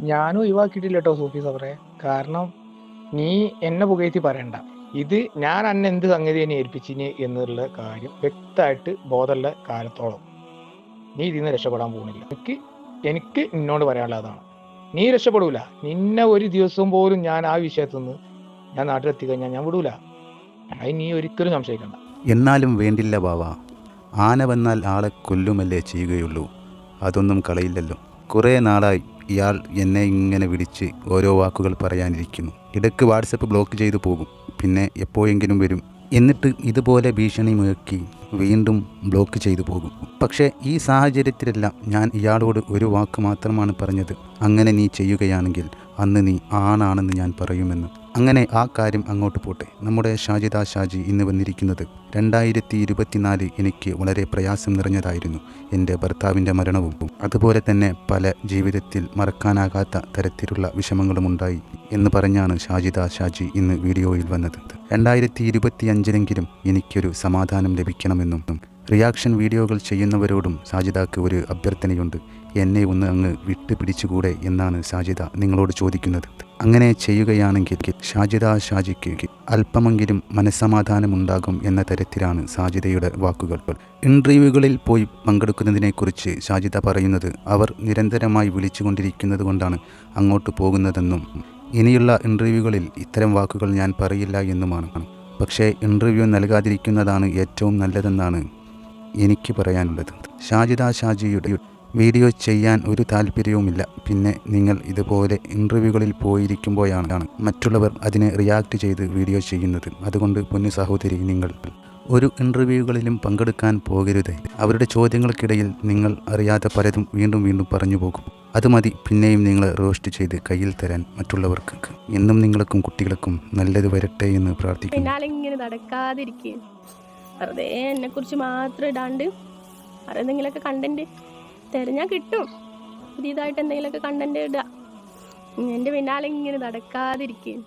ഞാനും ഒഴിവാക്കിയിട്ടില്ല കേട്ടോ സൂഫി സബറെ കാരണം നീ എന്നെ പുകയത്തി പറയണ്ട. ഇത് ഞാൻ അന്നെ എന്ത് സംഗതി എന്നെ ഏൽപ്പിച്ചിന് എന്നുള്ള കാര്യം വ്യക്തമായിട്ട് ബോധമുള്ള കാലത്തോളം നീ ഇതിൽ നിന്ന് രക്ഷപ്പെടാൻ പോകുന്നില്ല. എനിക്ക് എനിക്ക് നിന്നോട് പറയാനുള്ള അതാണ്. നീ രക്ഷപ്പെടൂല. നിന്നെ ഒരു ദിവസം പോലും ഞാൻ ആ വിഷയത്തിൽ നിന്ന് ഞാൻ നാട്ടിലെത്തി കഴിഞ്ഞാൽ ഞാൻ വിടൂല. അത് നീ ഒരിക്കലും സംശയിക്കണ്ട. എന്നാലും വേണ്ടില്ല ബാവ. ആന വന്നാൽ ആളെ കൊല്ലുമല്ലേ ചെയ്യുകയുള്ളൂ. അതൊന്നും കളയില്ലല്ലോ. കുറേ നാളായി. ഇയാൾ എന്നെ ഇങ്ങനെ വിളിച്ച് ഓരോ വാക്കുകൾ പറയാനിരിക്കുന്നു. ഇടയ്ക്ക് വാട്സപ്പ് ബ്ലോക്ക് ചെയ്തു പോകും. പിന്നെ എപ്പോഴെങ്കിലും വരും. എന്നിട്ട് ഇതുപോലെ ഭീഷണി മുഴക്കി വീണ്ടും ബ്ലോക്ക് ചെയ്തു പോകും. പക്ഷേ ഈ സാഹചര്യത്തിലെല്ലാം ഞാൻ ഇയാളോട് ഒരു വാക്ക് മാത്രമാണ് പറഞ്ഞത്. അങ്ങനെ നീ ചെയ്യുകയാണെങ്കിൽ അന്ന് നീ ആണാണെന്ന് ഞാൻ പറയുമെന്ന്. അങ്ങനെ ആ കാര്യം അങ്ങോട്ട് പോട്ടെ. നമ്മുടെ ഷാജിദ ഷാജി ഇന്ന് വന്നിരിക്കുന്നത് രണ്ടായിരത്തി ഇരുപത്തിനാല് എനിക്ക് വളരെ പ്രയാസം നിറഞ്ഞതായിരുന്നു. എന്റെ ഭർത്താവിന്റെ മരണവും അതുപോലെ തന്നെ പല ജീവിതത്തിൽ മറക്കാനാകാത്ത തരത്തിലുള്ള വിഷമങ്ങളും ഉണ്ടായി എന്ന് പറഞ്ഞാണ് ഷാജിദ ഷാജി ഇന്ന് വീഡിയോയിൽ വന്നത്. രണ്ടായിരത്തി ഇരുപത്തിയഞ്ചിലെങ്കിലും എനിക്കൊരു സമാധാനം ലഭിക്കണമെന്നും റിയാക്ഷൻ വീഡിയോകൾ ചെയ്യുന്നവരോടും സാജിദാക്ക് ഒരു അഭ്യർത്ഥനയുണ്ട്. എന്നെ ഒന്ന് അങ്ങ് വിട്ടുപിടിച്ചുകൂടെ എന്നാണ് സാജിദ നിങ്ങളോട് ചോദിക്കുന്നത്. അങ്ങനെ ചെയ്യുകയാണെങ്കിൽ ഷാജിദ ഷാജിക്ക് അല്പമെങ്കിലും മനസ്സമാധാനമുണ്ടാകും എന്ന തരത്തിലാണ് സാജിദയുടെ വാക്കുകൾ. ഇന്റർവ്യൂകളിൽ പോയി പങ്കെടുക്കുന്നതിനെക്കുറിച്ച് ഷാജിദ പറയുന്നത് അവർ നിരന്തരമായി വിളിച്ചുകൊണ്ടിരിക്കുന്നത് കൊണ്ടാണ് അങ്ങോട്ട് പോകുന്നതെന്നും ഇനിയുള്ള ഇന്റർവ്യൂകളിൽ ഇത്തരം വാക്കുകൾ ഞാൻ പറയില്ല എന്നുമാണ്. പക്ഷേ ഇന്റർവ്യൂ നൽകാതിരിക്കുന്നതാണ് ഏറ്റവും നല്ലതെന്നാണ് എനിക്ക് പറയാനുള്ളത്. ഷാജിദ ഷാജിയുടെ വീഡിയോ ചെയ്യാൻ ഒരു താല്പര്യവുമില്ല. പിന്നെ നിങ്ങൾ ഇതുപോലെ ഇന്റർവ്യൂകളിൽ പോയിരിക്കുമ്പോഴാണ് മറ്റുള്ളവർ അതിനെ റിയാക്ട് ചെയ്ത് വീഡിയോ ചെയ്യുന്നത്. അതുകൊണ്ട് പൊന്നു സഹോദരി നിങ്ങൾ ഒരു ഇന്റർവ്യൂകളിലും പങ്കെടുക്കാൻ പോകരുത്. അവരുടെ ചോദ്യങ്ങൾക്കിടയിൽ നിങ്ങൾ അറിയാതെ പലതും വീണ്ടും വീണ്ടും പറഞ്ഞു പോകും. അത് മതി പിന്നെയും നിങ്ങളെ റോസ്റ്റ് ചെയ്ത് കയ്യിൽ തരാൻ മറ്റുള്ളവർക്ക്. എന്നും നിങ്ങൾക്കും കുട്ടികൾക്കും നല്ലത് വരട്ടെ എന്ന് പ്രാർത്ഥിക്കുന്നു. ഇങ്ങനെ നടക്കാതിരിക്കുകയും വെറുതെ എന്നെ കുറിച്ച് മാത്രം ഇടാണ്ട് ആരെന്തെങ്കിലുമൊക്കെ കണ്ടന്റ് തിരഞ്ഞാൽ കിട്ടും. പുതിയതായിട്ട് എന്തെങ്കിലുമൊക്കെ കണ്ടന്റ് ഇടുക. എന്റെ പിന്നാലെ ഇങ്ങനെ നടക്കാതിരിക്കുകയും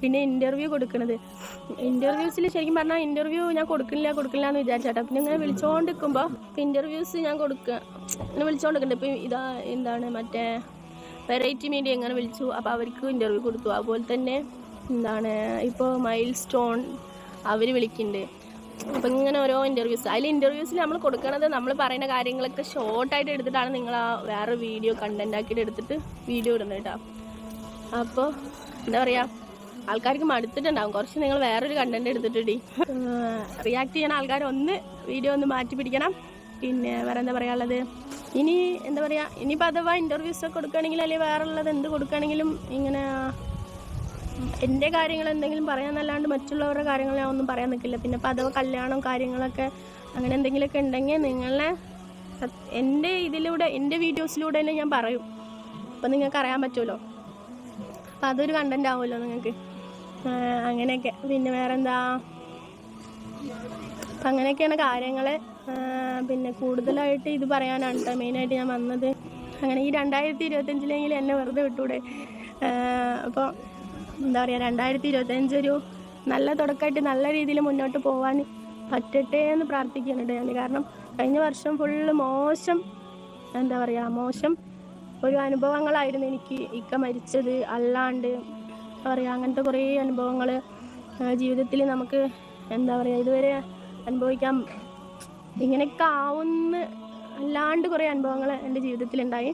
പിന്നെ ഇന്റർവ്യൂ കൊടുക്കണത്. ഇന്റർവ്യൂസിൽ ശരിക്കും പറഞ്ഞാൽ ഇന്റർവ്യൂ ഞാൻ കൊടുക്കില്ല കൊടുക്കില്ല എന്ന് വിചാരിച്ചാട്ടോ. പിന്നെ ഇങ്ങനെ വിളിച്ചുകൊണ്ട് നിൽക്കുമ്പോൾ ഇന്റർവ്യൂസ് ഞാൻ കൊടുക്കുക ഇങ്ങനെ വിളിച്ചുകൊണ്ട് നിൽക്കുന്നുണ്ട് ഇപ്പം ഇതാ എന്താണ് മറ്റേ വെറൈറ്റി മീഡിയ എങ്ങനെ വിളിച്ചു. അപ്പോൾ അവർക്ക് ഇന്റർവ്യൂ കൊടുത്തു. അതുപോലെ തന്നെ എന്താണ് ഇപ്പോൾ മൈൽ സ്റ്റോൺ അവർ വിളിക്കുന്നുണ്ട് അപ്പം ഇങ്ങനെ ഓരോ ഇന്റർവ്യൂസ് അതിൽ ഇന്റർവ്യൂസിൽ നമ്മൾ കൊടുക്കണത് നമ്മൾ പറയുന്ന കാര്യങ്ങളൊക്കെ ഷോർട്ടായിട്ട് എടുത്തിട്ടാണ് നിങ്ങൾ ആ വേറെ വീഡിയോ കണ്ടന്റ് ആക്കിയിട്ട് എടുത്തിട്ട് വീഡിയോ ഇടുന്നത് കേട്ടോ. അപ്പോൾ എന്താ പറയുക ആൾക്കാർക്ക് മടുത്തിട്ടുണ്ടാവും. കുറച്ച് നിങ്ങൾ വേറൊരു കണ്ടന്റ് എടുത്തിട്ടുണ്ടി റിയാക്ട് ചെയ്യുന്ന ആൾക്കാർ ഒന്ന് വീഡിയോ ഒന്ന് മാറ്റി പിടിക്കണം. പിന്നെ വേറെ എന്താ പറയാനുള്ളത്? ഇനി എന്താ പറയുക ഇനിയിപ്പോൾ അഥവാ ഇന്റർവ്യൂസ് ഒക്കെ കൊടുക്കുകയാണെങ്കിൽ അല്ലെങ്കിൽ വേറെ ഉള്ളത് എന്ത് കൊടുക്കുകയാണെങ്കിലും ഇങ്ങനെ എന്റെ കാര്യങ്ങൾ എന്തെങ്കിലും പറയാന്നല്ലാണ്ട് മറ്റുള്ളവരുടെ കാര്യങ്ങൾ ഞാൻ ഒന്നും പറയാൻ നിൽക്കില്ല പിന്നെ ഇപ്പോൾ അഥവാ കല്യാണം കാര്യങ്ങളൊക്കെ അങ്ങനെ എന്തെങ്കിലുമൊക്കെ ഉണ്ടെങ്കിൽ നിങ്ങളെ എന്റെ ഇതിലൂടെ എന്റെ വീഡിയോസിലൂടെ തന്നെ ഞാൻ പറയും. അപ്പം നിങ്ങൾക്ക് അറിയാൻ പറ്റുമല്ലോ അപ്പം അതൊരു കണ്ടന്റ് ആവുമല്ലോ നിങ്ങൾക്ക്. അങ്ങനെയൊക്കെ. പിന്നെ വേറെന്താ? അപ്പം അങ്ങനെയൊക്കെയാണ് കാര്യങ്ങൾ പിന്നെ കൂടുതലായിട്ട് ഇത് പറയാനാണ് കേട്ടോ മെയിനായിട്ട് ഞാൻ വന്നത്. അങ്ങനെ ഈ രണ്ടായിരത്തി ഇരുപത്തഞ്ചിലെങ്കിലും എന്നെ വെറുതെ വിട്ടൂടെ. അപ്പോൾ എന്താ പറയുക രണ്ടായിരത്തി ഇരുപത്തഞ്ച് ഒരു നല്ല തുടക്കമായിട്ട് നല്ല രീതിയിൽ മുന്നോട്ട് പോകാൻ പറ്റട്ടെ എന്ന് പ്രാർത്ഥിക്കുന്നുണ്ട് ഞാൻ. കാരണം കഴിഞ്ഞ വർഷം ഫുള്ള് മോശം എന്താ പറയുക മോശം ഒരു അനുഭവങ്ങളായിരുന്നു എനിക്ക് ഇക്ക മരിച്ചത് അല്ലാണ്ട് എന്താ പറയുക അങ്ങനത്തെ കുറേ അനുഭവങ്ങൾ ജീവിതത്തിൽ നമുക്ക് എന്താ പറയുക ഇതുവരെ അനുഭവിക്കാൻ ഇങ്ങനെയൊക്കെ ആവുന്ന അല്ലാണ്ട് കുറേ അനുഭവങ്ങൾ എന്റെ ജീവിതത്തിലുണ്ടായി.